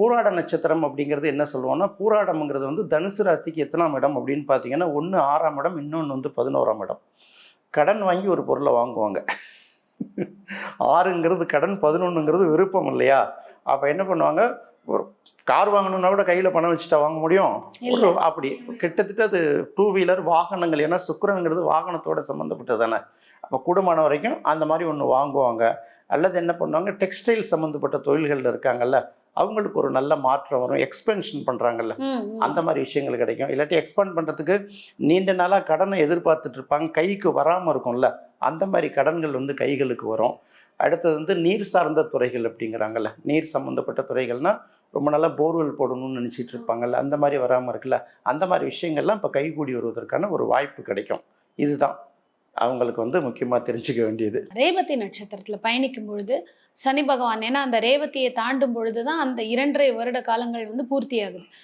பூராட நட்சத்திரம் அப்படிங்கிறது என்ன சொல்லுவோம்னா பூராடம்ங்கிறது வந்து தனுசு ராசிக்கு எத்தனாம் இடம் அப்படின்னு பார்த்தீங்கன்னா ஒன்று ஆறாம் இடம் இன்னொன்று வந்து பதினோராம் இடம். கடன் வாங்கி ஒரு பொருளை வாங்குவாங்க. ஆறுங்கிறது கடன் பதினொன்றுங்கிறது விருப்பம் இல்லையா? அப்போ என்ன பண்ணுவாங்க? ஒரு கார் வாங்கணும்னா கூட கையில் பணம் வச்சுட்டா வாங்க முடியும்? ஒரு அப்படி கிட்டத்தட்ட அது டூ வீலர் வாகனங்கள் ஏன்னா சுக்கிரனுங்கிறது வாகனத்தோட சம்மந்தப்பட்டது தானே அப்போ கூடுமான வரைக்கும் அந்த மாதிரி ஒன்று வாங்குவாங்க. அல்லது என்ன பண்ணுவாங்க? டெக்ஸ்டைல் சம்மந்தப்பட்ட தொழில்களில் இருக்காங்கல்ல அவங்களுக்கு ஒரு நல்ல மாற்றம் வரும். எக்ஸ்பென்ஷன் பண்ணுறாங்கல்ல. அந்த மாதிரி விஷயங்கள் கிடைக்கும். இல்லாட்டி எக்ஸ்பேண்ட் பண்ணுறதுக்கு நீண்ட நாளாக கடனை எதிர்பார்த்துட்டு இருப்பாங்க. கைக்கு வராமல் இருக்கும்ல. அந்த மாதிரி கடன்கள் வந்து கைகளுக்கு வரும். அடுத்தது வந்து நீர் சார்ந்த துறைகள் அப்படிங்கிறாங்கல்ல. நீர் சம்மந்தப்பட்ட துறைகள்னா ரொம்ப நாளா போர்வெல் போடணும்னு நினச்சிட்டு இருப்பாங்கல்ல. அந்த மாதிரி வராமல் இருக்குல்ல. அந்த மாதிரி விஷயங்கள்லாம் இப்போ கைகூடி வருவதற்கான ஒரு வாய்ப்பு கிடைக்கும். இதுதான். அவங்களுக்கு வந்து முக்கியமாக தெரிஞ்சுக்க வேண்டியது. ரேவதி நட்சத்திரத்தில் பயணிக்கும் பொழுது சனி பகவான் ஏன்னா அந்த ரேவதியை தாண்டும் பொழுது தான் அந்த இரண்டரை வருட காலங்கள் வந்து பூர்த்தி ஆகுது